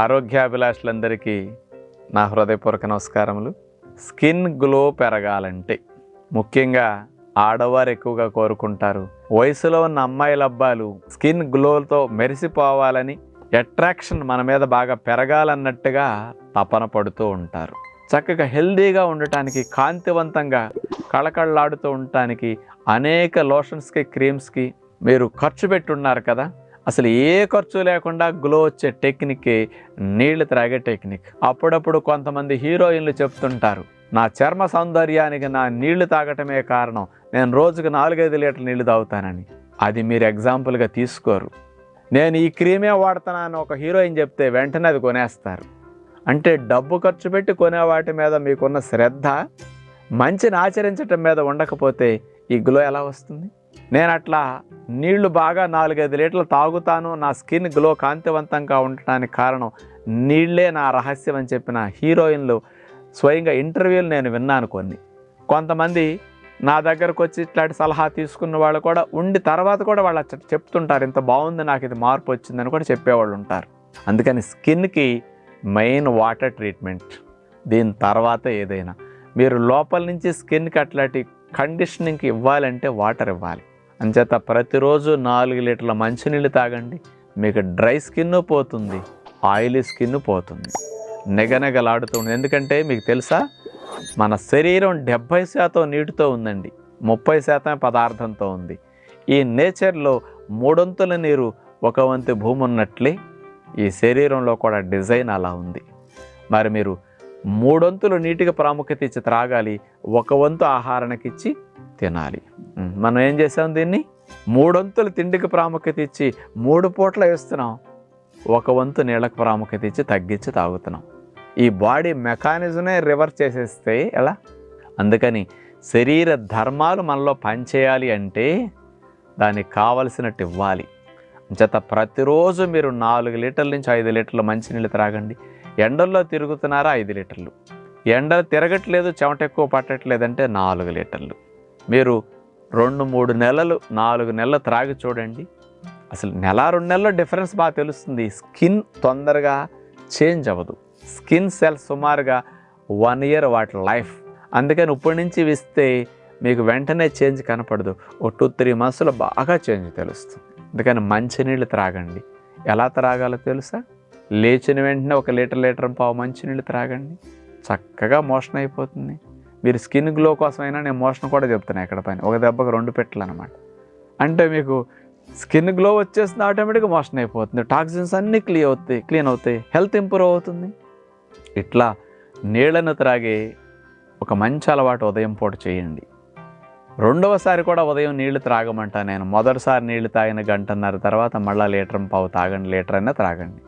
ఆరోగ్యాభిలాషులందరికీ నా హృదయపూర్వక నమస్కారములు. స్కిన్ గ్లో పెరగాలంటే ముఖ్యంగా ఆడవారు ఎక్కువగా కోరుకుంటారు. వయసులో ఉన్న అమ్మాయిల అబ్బాయిలు స్కిన్ గ్లోతో మెరిసిపోవాలని అట్రాక్షన్ మన మీద బాగా పెరగాలన్నట్టుగా తపన పడుతూ ఉంటారు. చక్కగా హెల్దీగా ఉండటానికి కాంతివంతంగా కళకళలాడుతూ ఉండటానికి అనేక లోషన్స్కి క్రీమ్స్కి మీరు ఖర్చు పెట్టున్నారు కదా. అసలు ఏ ఖర్చు లేకుండా గ్లో వచ్చే టెక్నిక్ నీళ్ళు త్రాగే టెక్నిక్. అప్పుడప్పుడు కొంతమంది హీరోయిన్లు చెప్తుంటారు నా చర్మ సౌందర్యానికి నా నీళ్ళు తాగటమే కారణం. నేను రోజుకు నాలుగైదు లీటర్ నీళ్ళు తాగుతానని. అది మీరు ఎగ్జాంపుల్గా తీసుకోరు. నేను ఈ క్రీమే వాడుతానని ఒక హీరోయిన్ చెప్తే వెంటనే అది కొనేస్తారు. అంటే డబ్బు ఖర్చు పెట్టి కొనే వాటి మీద మీకున్న శ్రద్ధ మంచిని ఆచరించటం మీద ఉండకపోతే ఈ గ్లో ఎలా వస్తుంది? నేను అట్లా నీళ్ళు బాగా నాలుగైదు లీటర్లు తాగుతాను నా స్కిన్ గ్లో కాంతివంతంగా ఉండటానికి కారణం నీళ్ళే నా రహస్యం అని చెప్పిన హీరోయిన్లు స్వయంగా ఇంటర్వ్యూలు నేను విన్నాను కొన్ని. కొంతమంది నా దగ్గరకు వచ్చి ఇట్లాంటి సలహా తీసుకున్న వాళ్ళు కూడా ఉండి తర్వాత కూడా వాళ్ళు చెప్తుంటారు ఇంత బాగుంది నాకు ఇది మార్పు వచ్చిందని కూడా చెప్పేవాళ్ళు ఉంటారు. అందుకని స్కిన్కి మెయిన్ వాటర్ ట్రీట్మెంట్ దీని తర్వాత ఏదైనా. మీరు లోపల నుంచి స్కిన్కి అట్లాంటి కండిషనింగ్కి ఇవ్వాలంటే వాటర్ ఇవ్వాలి. అంచేత ప్రతిరోజు నాలుగు లీటర్ల మంచినీళ్ళు తాగండి. మీకు డ్రై స్కిన్ పోతుంది ఆయిలీ స్కిన్ పోతుంది. నెగనెగలాడుతుంది. ఎందుకంటే మీకు తెలుసా? మన శరీరం డెబ్భై శాతం నీటితో ఉందండి. ముప్పై శాతం పదార్థంతో ఉంది. ఈ నేచర్లో మూడొంతుల నీరు ఒక వంతు భూమి ఉన్నట్లే ఈ శరీరంలో కూడా డిజైన్ అలా ఉంది. మరి మీరు మూడొంతులు నీటికి ప్రాముఖ్యత ఇచ్చి త్రాగాలి ఒక వంతు ఆహారానికి ఇచ్చి తినాలి. మనం ఏం చేసాం దీన్ని? మూడొంతులు తిండికి ప్రాముఖ్యత ఇచ్చి మూడు పూట్ల వేస్తున్నాం. ఒక వంతు నీళ్ళకు ప్రాముఖ్యత ఇచ్చి తగ్గించి తాగుతున్నాం. ఈ బాడీ మెకానిజమే రివర్స్ చేసేస్తే ఎలా? అందుకని శరీర ధర్మాలు మనలో పనిచేయాలి అంటే దానికి కావలసినట్టు ఇవ్వాలి. చేత ప్రతిరోజు మీరు నాలుగు లీటర్ల నుంచి ఐదు లీటర్ల మంచినీళ్ళు త్రాగండి. ఎండల్లో తిరుగుతున్నారా? ఐదు లీటర్లు. ఎండ తిరగట్లేదు చెమట ఎక్కువ పట్టట్లేదంటే నాలుగు లీటర్లు. మీరు రెండు మూడు నెలలు నాలుగు నెలలు త్రాగి చూడండి. అసలు నెల రెండు నెలల్లో డిఫరెన్స్ బాగా తెలుస్తుంది. స్కిన్ తొందరగా చేంజ్ అవ్వదు. స్కిన్ సెల్స్ సుమారుగా వన్ ఇయర్ వాటి లైఫ్. అందుకని ఇప్పటి నుంచి ఇస్తే మీకు వెంటనే చేంజ్ కనపడదు. ఓ టూ త్రీ మంత్స్లో బాగా చేంజ్ తెలుస్తుంది. అందుకని మంచినీళ్ళు త్రాగండి. ఎలా త్రాగాలో తెలుసా? లేచిన వెంటనే ఒక లీటర్ లీటర్ పావు మంచినీళ్ళు త్రాగండి. చక్కగా మోషన్ అయిపోతుంది. మీరు స్కిన్ గ్లో కోసమైనా నేను మోషన్ కూడా చెప్తున్నాను ఎక్కడ పైన. ఒక దెబ్బకు రెండు పెట్టలు అనమాట అంటే మీకు స్కిన్ గ్లో వచ్చేస్తుంది ఆటోమేటిక్గా మోషన్ అయిపోతుంది. టాక్సిన్స్ అన్నీ క్లీన్ అవుతాయి క్లీన్ అవుతాయి. హెల్త్ ఇంప్రూవ్ అవుతుంది. ఇట్లా నీళ్ళను త్రాగే ఒక మంచి అలవాటు ఉదయం పూట చేయండి. రెండవసారి కూడా ఉదయం నీళ్ళు త్రాగమంటా నేను. మొదటిసారి నీళ్ళు తాగిన గంటన్నర తర్వాత మళ్ళీ లీటర్ పావు తాగండి లీటర్ అయినా త్రాగండి.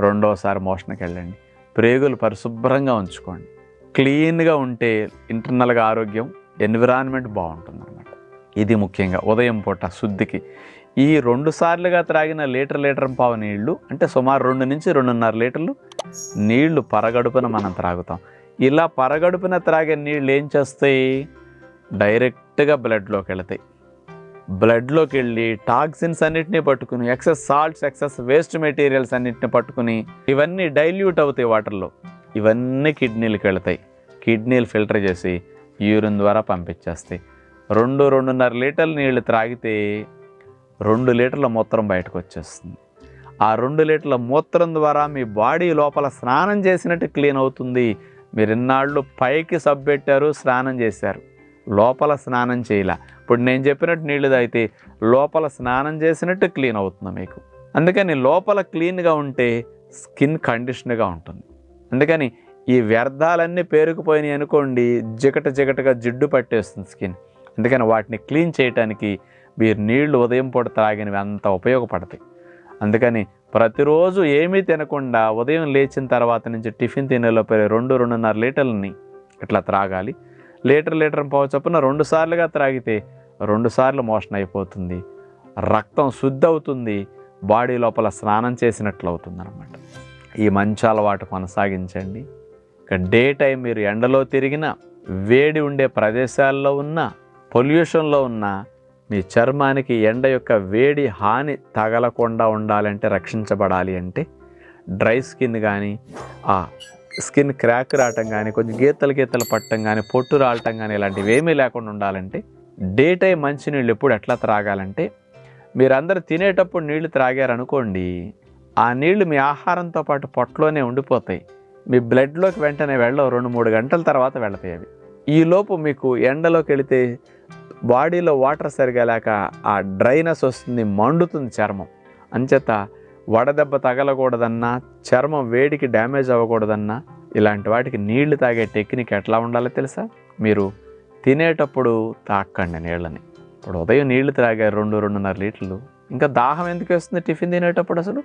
రెండవసారి మోషన్కి వెళ్ళండి ప్రేగులు పరిశుభ్రంగా ఉంచుకోండి. క్లీన్గా ఉంటే ఇంటర్నల్గా ఆరోగ్యం ఎన్విరాన్మెంట్ బాగుంటుంది అన్నమాట ఇది ముఖ్యంగా ఉదయం పూట శుద్ధికి. ఈ రెండు సార్లుగా త్రాగిన లీటర్ లీటర్ పావు నీళ్ళు అంటే సుమారు రెండు నుంచి రెండున్నర లీటర్లు నీళ్ళు పరగడుపున మనం త్రాగుతాం. ఇలా పరగడుపున త్రాగే నీళ్ళు ఏం చేస్తాయి? డైరెక్ట్గా బ్లడ్లోకి వెళతాయి. బ్లడ్లోకి వెళ్ళి టాక్సిన్స్ అన్నిటిని పట్టుకుని excess salts excess waste materials అన్నిటిని పట్టుకుని ఇవన్నీ డైల్యూట్ అవుతాయి వాటర్లో. ఇవన్నీ కిడ్నీలకు వెళతాయి. కిడ్నీలు ఫిల్టర్ చేసి యూరిన్ ద్వారా పంపించేస్తాయి. రెండు రెండున్నర లీటర్ల నీళ్ళు త్రాగితే రెండు లీటర్ల మూత్రం బయటకు వచ్చేస్తుంది. ఆ రెండు లీటర్ల మూత్రం ద్వారా మీ బాడీ లోపల స్నానం చేసినట్టు క్లీన్ అవుతుంది. మీరు ఇన్నాళ్ళు పైకి సబ్బెట్టారు స్నానం చేశారు. లోపల స్నానం చేయలే. ఇప్పుడు నేను చెప్పినట్టు నీళ్ళు తాగితే లోపల స్నానం చేసినట్టు క్లీన్ అవుతుంది మీకు. అందుకని లోపల క్లీన్గా ఉంటే స్కిన్ కండిషన్గా ఉంటుంది. అందుకని ఈ వ్యర్థాలన్నీ పేరుకుపోయినాయి అనుకోండి జిగట జిగటగా జిడ్డు పట్టేస్తుంది స్కిన్. అందుకని వాటిని క్లీన్ చేయడానికి మీరు నీళ్ళు ఉదయం పూట తాగినవి అంత ఉపయోగపడతాయి. అందుకని ప్రతిరోజు ఏమీ తినకుండా ఉదయం లేచిన తర్వాత నుంచి టిఫిన్ తినేలోపే రెండు రెండున్నర లీటర్లని ఇట్లా త్రాగాలి. లీటర్ లీటర్ పావు చొప్పున రెండు సార్లుగా త్రాగితే రెండు సార్లు మోషన్ అయిపోతుంది. రక్తం శుద్ధి అవుతుంది. బాడీ లోపల స్నానం చేసినట్లు అవుతుంది అనమాట ఈ మంచి అలవాటు కొనసాగించండి. ఇక డే టైం మీరు ఎండలో తిరిగిన వేడి ఉండే ప్రదేశాల్లో ఉన్న పొల్యూషన్లో ఉన్న మీ చర్మానికి ఎండ యొక్క వేడి హాని తగలకుండా ఉండాలంటే రక్షించబడాలి అంటే డ్రై స్కిన్ కానీ ఆ స్కిన్ క్రాక్ రావటం కానీ కొంచెం గీతలు గీతలు పట్టడం కానీ పొట్టు రావటం కానీ ఇలాంటివి ఏమీ లేకుండా ఉండాలంటే డే టైం మంచినీళ్ళు ఎప్పుడు ఎట్లా త్రాగాలంటే మీరందరూ తినేటప్పుడు నీళ్ళు త్రాగారనుకోండి ఆ నీళ్ళు మీ ఆహారంతో పాటు పొట్టలోనే ఉండిపోతాయి. మీ బ్లడ్లోకి వెంటనే వెళ్ళవు. రెండు మూడు గంటల తర్వాత వెళతాయి అవి. ఈలోపు మీకు ఎండలోకి వెళితే బాడీలో వాటర్ సరిగా లేక ఆ డ్రైనెస్ వస్తుంది మండుతుంది చర్మం. అంచేత వడదెబ్బ తగలకూడదన్నా చర్మం వేడికి డ్యామేజ్ అవ్వకూడదన్నా ఇలాంటి వాటికి నీళ్ళు తాగే టెక్నిక్ ఎట్లా ఉండాలో తెలుసా? మీరు తినేటప్పుడు తాకండి నీళ్ళని. ఇప్పుడు ఉదయం నీళ్ళు త్రాగారు రెండు రెండున్నర లీటర్లు. ఇంకా దాహం ఎందుకు వస్తుంది టిఫిన్ తినేటప్పుడు అసలు?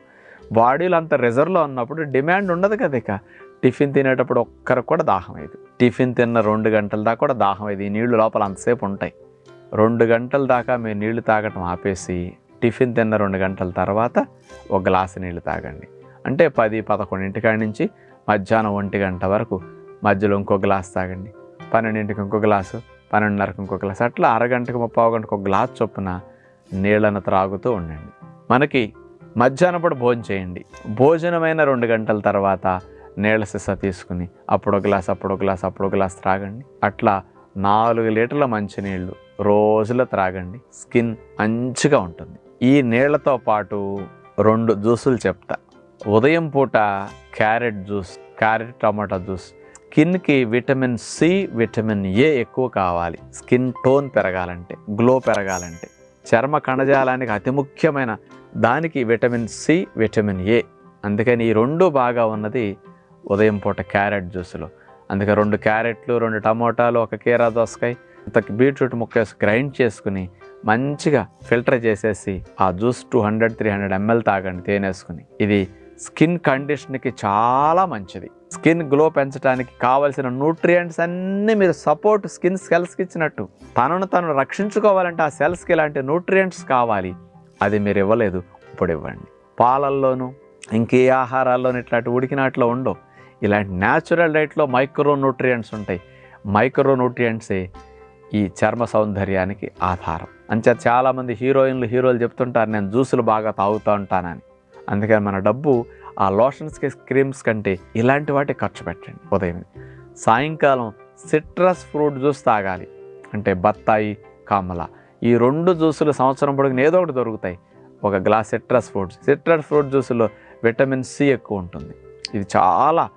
బాడీలో అంత రిజర్వ్లో ఉన్నప్పుడు డిమాండ్ ఉండదు కదా ఇక. టిఫిన్ తినేటప్పుడు ఒక్కరికి కూడా దాహం అయ్యేది. టిఫిన్ తిన్న రెండు గంటల దాకా కూడా దాహం అయ్యేది. ఈ నీళ్ళు లోపల అంతసేపు ఉంటాయి. రెండు గంటల దాకా మీరు నీళ్ళు తాగటం ఆపేసి టిఫిన్ తిన్న రెండు గంటల తర్వాత ఒక గ్లాసు నీళ్ళు తాగండి. అంటే పది పదకొండింటికాడి నుంచి మధ్యాహ్నం ఒంటి గంట వరకు మధ్యలో ఇంకో గ్లాస్ తాగండి. పన్నెండింటికి ఇంకో గ్లాసు పన్నెండున్నరకు ఇంకో గ్లాస్ అట్లా అరగంటకు ముప్పావు గంటకు ఒక గ్లాస్ చొప్పున నీళ్ళను త్రాగుతూ ఉండండి. మనకి మధ్యాహ్నం పూట భోజనం చేయండి. భోజనమైన రెండు గంటల తర్వాత నీళ్ళ సిస తీసుకుని అప్పుడు ఒక గ్లాస్ అప్పుడు ఒక గ్లాస్ అప్పుడు ఒక గ్లాస్ త్రాగండి. అట్లా నాలుగు లీటర్ల మంచినీళ్ళు రోజుల త్రాగండి. స్కిన్ మంచిగా ఉంటుంది. ఈ నీళ్ళతో పాటు రెండు జ్యూసులు చెప్తా. ఉదయం పూట క్యారెట్ జ్యూస్ క్యారెట్ టమాటా జ్యూస్. స్కిన్కి విటమిన్ సి విటమిన్ ఏ ఎక్కువ కావాలి. స్కిన్ టోన్ పెరగాలంటే గ్లో పెరగాలంటే. చర్మ కణజాలానికి అతి ముఖ్యమైన దానికి విటమిన్ సి విటమిన్ ఏ. అందుకని ఈ రెండు బాగా ఉన్నది ఉదయం పూట క్యారెట్ జ్యూస్లో. అందుకే రెండు క్యారెట్లు రెండు టమోటాలు ఒక కీరా దోసకాయ ఇంత బీట్రూట్ ముక్కేసి గ్రైండ్ చేసుకుని మంచిగా ఫిల్టర్ చేసేసి ఆ juice two hundred three hundred ML తాగండి తేనేసుకుని. ఇది స్కిన్ కండిషన్కి చాలా మంచిది. స్కిన్ గ్లో పెంచడానికి కావలసిన న్యూట్రియంట్స్ అన్నీ మీరు సపోర్ట్ స్కిన్ సెల్స్కి ఇచ్చినట్టు. తనను తను రక్షించుకోవాలంటే ఆ సెల్స్కి ఇలాంటి న్యూట్రియంట్స్ కావాలి? అది మీరు ఇవ్వలేదు ఇప్పుడు ఇవ్వండి. పాలల్లోనూ ఇంకే ఆహారాల్లోనూ ఇట్లాంటి ఉడికినట్లో ఉండవు. ఇలాంటి న్యాచురల్ డైట్లో మైక్రో న్యూట్రియంట్స్ ఉంటాయి. మైక్రో న్యూట్రియంట్సే ఈ చర్మ సౌందర్యానికి ఆధారం. అంచేత చాలామంది హీరోయిన్లు హీరోలు చెప్తుంటారు నేను జ్యూసులు బాగా తాగుతూ ఉంటానని. అందుకని మన డబ్బు ఆ లోషన్స్కి క్రీమ్స్ కంటే ఇలాంటి వాటి ఖర్చు పెట్టండి ఉదయం. సాయంకాలం సిట్రస్ ఫ్రూట్ జ్యూస్ తాగాలి. అంటే బత్తాయి కామల. ఈ రెండు జ్యూసులు సంవత్సరం పొడుగున ఏదో ఒకటి దొరుకుతాయి. ఒక glass citrus fruits. Citrus fruit జ్యూసులో vitamin C ఎక్కువ ఉంటుంది. ఇది చాలా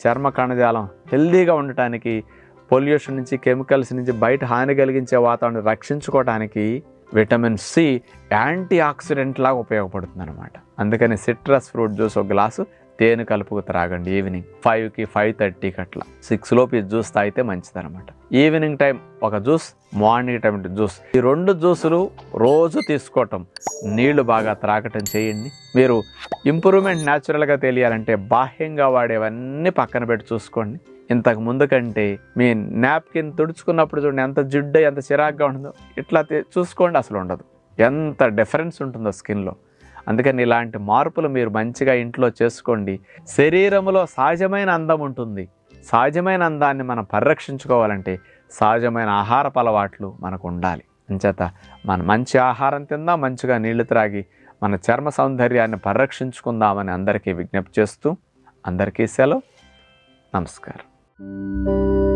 చర్మ కణజాలం హెల్దీగా ఉండటానికి పొల్యూషన్ నుంచి కెమికల్స్ నుంచి బయట హాని కలిగించే వాతావరణం రక్షించుకోవడానికి విటమిన్ సి యాంటీ ఆక్సిడెంట్ లాగా ఉపయోగపడుతుంది అనమాట అందుకని సిట్రస్ ఫ్రూట్ జ్యూస్ ఒక గ్లాసు తేనె కలుపుకు త్రాగండి ఈవినింగ్ ఫైవ్కి ఫైవ్ థర్టీకి అట్లా సిక్స్ లోపు ఈ జ్యూస్ తాగితే మంచిదనమాట ఈవినింగ్ టైం ఒక జ్యూస్ మార్నింగ్ టైం జ్యూస్ ఈ రెండు జ్యూసులు రోజు తీసుకోవటం నీళ్ళు బాగా త్రాగటం చేయండి. మీరు ఇంప్రూవ్మెంట్ న్యాచురల్గా తెలియాలంటే బాహ్యంగా వాడేవన్నీ పక్కన పెట్టి చూసుకోండి. ఇంతకు ముందు కంటే మీ నాప్కిన్ తుడుచుకున్నప్పుడు చూడండి ఎంత జిడ్డు ఎంత చిరాగ్గా ఉంటుందో. ఇట్లా చూసుకోండి అసలు ఉండదు. ఎంత డిఫరెన్స్ ఉంటుందో స్కిన్లో అందుకని ఇలాంటి మార్పులు మీరు మంచిగా ఇంట్లో చేసుకోండి. శరీరంలో సహజమైన అందం ఉంటుంది. సహజమైన అందాన్ని మనం పరిరక్షించుకోవాలంటే సహజమైన ఆహారపు అలవాట్లు మనకు ఉండాలి. అంచేత మన మంచి ఆహారం తిందాం మంచిగా నీళ్ళు త్రాగి మన చర్మ సౌందర్యాన్ని పరిరక్షించుకుందామని అందరికీ విజ్ఞప్తి చేస్తూ అందరికీ సెలవు. నమస్కారం.